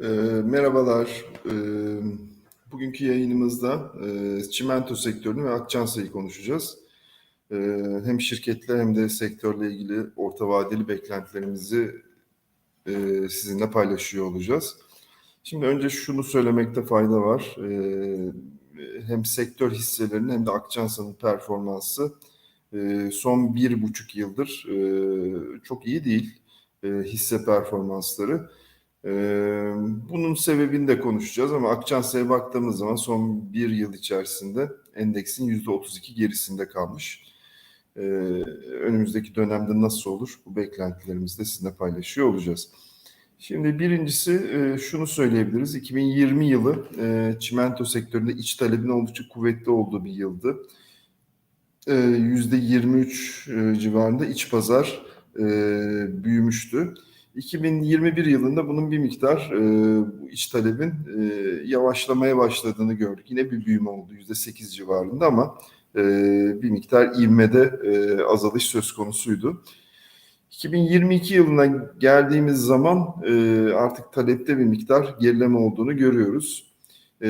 E, merhabalar. E, bugünkü yayınımızda e, çimento sektörünü ve Akçansa'yı konuşacağız. E, hem şirketle hem de sektörle ilgili orta vadeli beklentilerimizi e, sizinle paylaşıyor olacağız. Şimdi önce şunu söylemekte fayda var. E, hem sektör hisselerinin hem de Akçansa'nın performansı e, son bir buçuk yıldır e, çok iyi değil e, hisse performansları. Bunun sebebini de konuşacağız ama Akçansa'ya baktığımız zaman son bir yıl içerisinde endeksin yüzde 32 gerisinde kalmış. Önümüzdeki dönemde nasıl olur bu beklentilerimizi de sizinle paylaşıyor olacağız. Şimdi birincisi e, şunu söyleyebiliriz. 2020 yılı e, çimento sektöründe iç talebin oldukça kuvvetli olduğu bir yıldı. E, yüzde 23 civarında iç pazar büyümüştü. 2021 yılında bunun bir miktar e, iç talebin e, yavaşlamaya başladığını gördük. Yine bir büyüme oldu %8 civarında ama e, bir miktar ivmede e, azalış söz konusuydu. 2022 yılına geldiğimiz zaman e, artık talepte bir miktar gerileme olduğunu görüyoruz. E,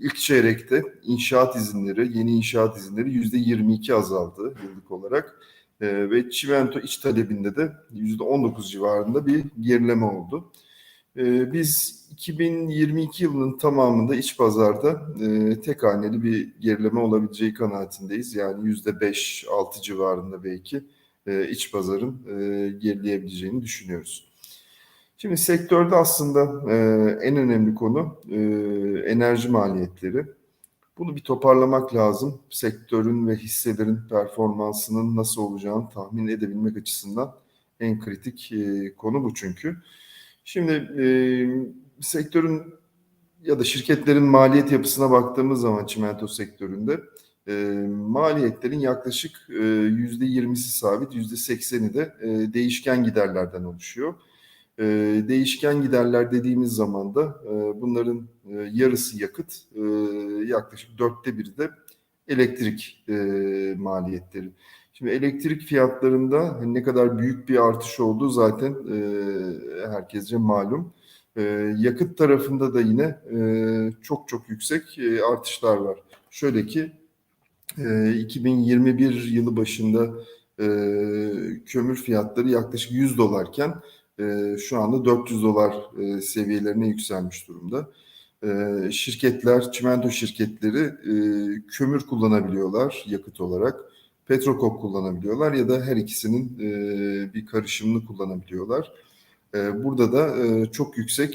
ilk çeyrekte inşaat izinleri, yeni inşaat izinleri %22 azaldı yıllık olarak. E, ve çimento iç talebinde de %19 civarında bir gerileme oldu. E, biz 2022 yılının tamamında iç pazarda e, tek haneli bir gerileme olabileceği kanaatindeyiz. Yani %5-6 civarında belki e, iç pazarın e, gerileyebileceğini düşünüyoruz. Şimdi sektörde aslında e, en önemli konu e, enerji maliyetleri. Bunu bir toparlamak lazım. Sektörün ve hisselerin performansının nasıl olacağını tahmin edebilmek açısından en kritik e, konu bu çünkü. Şimdi e, sektörün ya da şirketlerin maliyet yapısına baktığımız zaman çimento sektöründe e, maliyetlerin yaklaşık yüzde yirmisi sabit, yüzde sekseni de e, değişken giderlerden oluşuyor. E, değişken giderler dediğimiz zaman da e, bunların e, yarısı yakıt, e, yaklaşık dörtte biri de elektrik maliyetleri. Şimdi elektrik fiyatlarında hani ne kadar büyük bir artış olduğu zaten e, malum. Yakıt tarafında da yine çok çok yüksek artışlar var. Şöyle ki e, 2021 yılı başında kömür fiyatları yaklaşık 100 dolarken e, şu anda 400 dolar e, seviyelerine yükselmiş durumda. E, şirketler, çimento şirketleri e, kömür kullanabiliyorlar yakıt olarak. Petrokok kullanabiliyorlar ya da her ikisinin bir karışımını kullanabiliyorlar. Burada da çok yüksek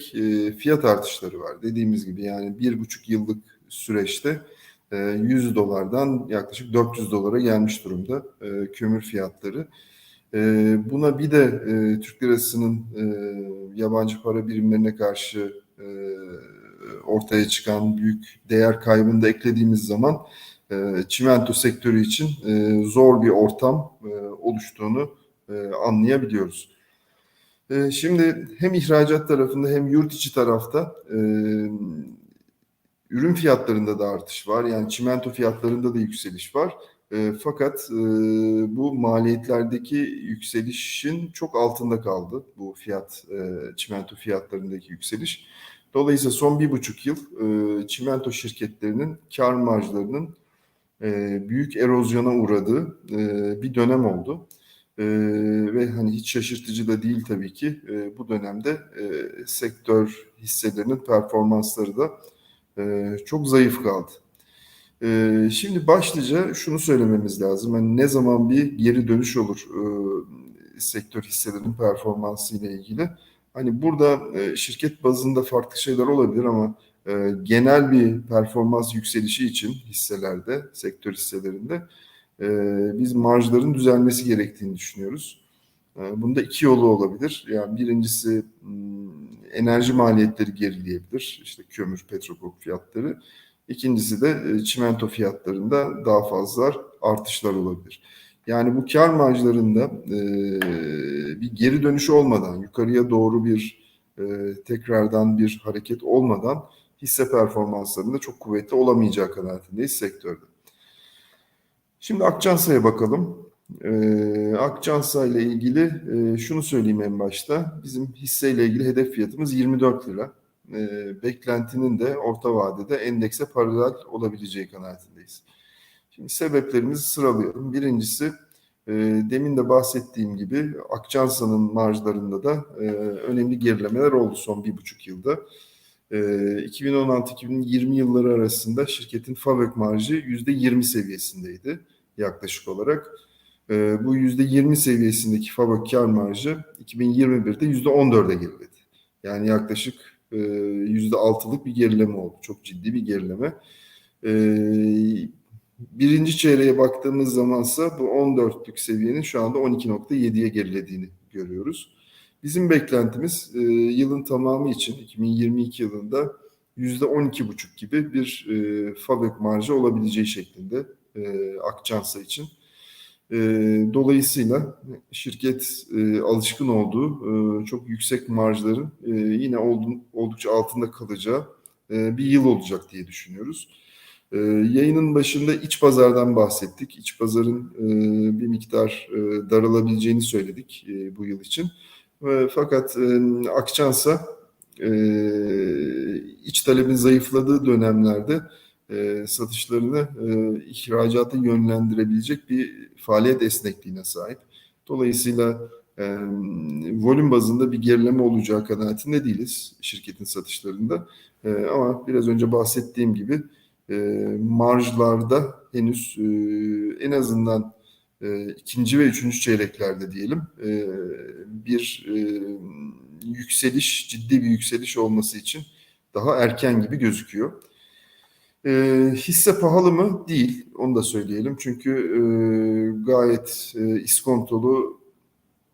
fiyat artışları var. Dediğimiz gibi yani bir buçuk yıllık süreçte 100 dolardan yaklaşık 400 dolara gelmiş durumda kömür fiyatları. E, buna bir de e, Türk lirasının e, yabancı para birimlerine karşı e, ortaya çıkan büyük değer kaybını da eklediğimiz zaman e, çimento sektörü için e, zor bir ortam e, oluştuğunu e, anlayabiliyoruz. E, şimdi hem ihracat tarafında hem yurt içi tarafta e, ürün fiyatlarında da artış var. Yani çimento fiyatlarında da yükseliş var. E, fakat e, bu maliyetlerdeki yükselişin çok altında kaldı bu fiyat, e, çimento fiyatlarındaki yükseliş. Dolayısıyla son bir buçuk yıl e, çimento şirketlerinin kar marjlarının e, büyük erozyona uğradığı e, bir dönem oldu. E, ve hani hiç şaşırtıcı da değil tabii ki e, bu dönemde e, sektör hisselerinin performansları da e, çok zayıf kaldı. Ee, şimdi başlıca şunu söylememiz lazım. Yani ne zaman bir geri dönüş olur e, sektör hisselerinin performansı ile ilgili. Hani burada e, şirket bazında farklı şeyler olabilir ama e, genel bir performans yükselişi için hisselerde, sektör hisselerinde e, biz marjların düzelmesi gerektiğini düşünüyoruz. E, bunda iki yolu olabilir. Yani birincisi hmm, enerji maliyetleri gerileyebilir. İşte kömür, petrokok fiyatları. İkincisi de e, çimento fiyatlarında daha fazla artışlar olabilir. Yani bu kar marjlarında e, bir geri dönüş olmadan, yukarıya doğru bir e, tekrardan bir hareket olmadan hisse performanslarında çok kuvvetli olamayacağı kanaatindeyiz sektörde. Şimdi Akçansa'ya bakalım. Akçansa ile ilgili şunu söyleyeyim en başta. Bizim hisseyle ilgili hedef fiyatımız 24 lira. Ee, beklentinin de orta vadede endekse paralel olabileceği kanaatindeyiz. Şimdi sebeplerimizi sıralıyorum. Birincisi e, demin de bahsettiğim gibi Akçansa'nın marjlarında da e, önemli gerilemeler oldu son bir buçuk yılda. E, 2016-2020 yılları arasında şirketin FAVÖK marjı %20 seviyesindeydi yaklaşık olarak. E, bu %20 seviyesindeki FAVÖK kar marjı 2021'de %14'e geriledi. Yani yaklaşık e, %6'lık bir gerileme oldu. Çok ciddi bir gerileme. E, birinci çeyreğe baktığımız zamansa bu 14'lük seviyenin şu anda 12.7'ye gerilediğini görüyoruz. Bizim beklentimiz e, yılın tamamı için 2022 yılında %12,5 gibi bir e, FAVÖK marjı olabileceği şeklinde e, Akçansa için. E, dolayısıyla şirket e, alışkın olduğu e, çok yüksek marjların e, yine oldum, oldukça altında kalacağı e, bir yıl olacak diye düşünüyoruz. E, yayının başında iç pazardan bahsettik. İç pazarın e, bir miktar e, daralabileceğini söyledik e, bu yıl için. E, fakat e, Akçansa e, iç talebin zayıfladığı dönemlerde e, satışlarını e, ihracata yönlendirebilecek bir faaliyet esnekliğine sahip. Dolayısıyla e, volüm bazında bir gerileme olacağı kanaatinde değiliz şirketin satışlarında. E, ama biraz önce bahsettiğim gibi e, marjlarda henüz e, en azından e, ikinci ve üçüncü çeyreklerde diyelim e, bir e, yükseliş, ciddi bir yükseliş olması için daha erken gibi gözüküyor. E, hisse pahalı mı? Değil. Onu da söyleyelim. Çünkü e, gayet e, iskontolu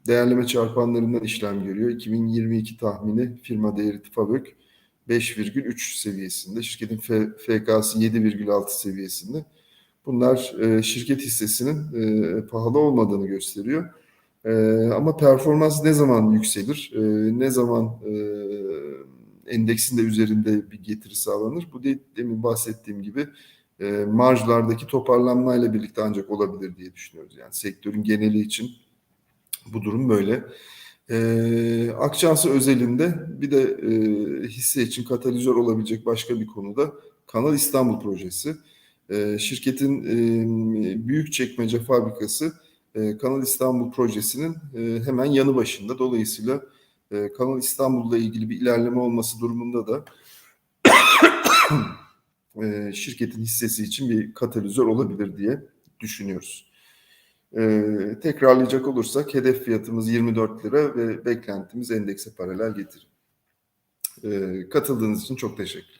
değerleme çarpanlarından işlem görüyor. 2022 tahmini firma değeri FAVÖK 5,3 seviyesinde. Şirketin FK'sı 7,6 seviyesinde. Bunlar e, şirket hissesinin e, pahalı olmadığını gösteriyor. E, ama performans ne zaman yükselir, e, ne zaman e, endeksin de üzerinde bir getiri sağlanır? Bu de, demin bahsettiğim gibi e, marjlardaki toparlanmayla birlikte ancak olabilir diye düşünüyoruz. Yani sektörün geneli için bu durum böyle. E, Akçansı özelinde bir de e, hisse için katalizör olabilecek başka bir konuda Kanal İstanbul projesi. E, şirketin e, büyük çekmece fabrikası e, Kanal İstanbul projesinin e, hemen yanı başında. Dolayısıyla e, Kanal İstanbul'la ilgili bir ilerleme olması durumunda da e, şirketin hissesi için bir katalizör olabilir diye düşünüyoruz. E, tekrarlayacak olursak hedef fiyatımız 24 lira ve beklentimiz endekse paralel getirim. E, katıldığınız için çok teşekkür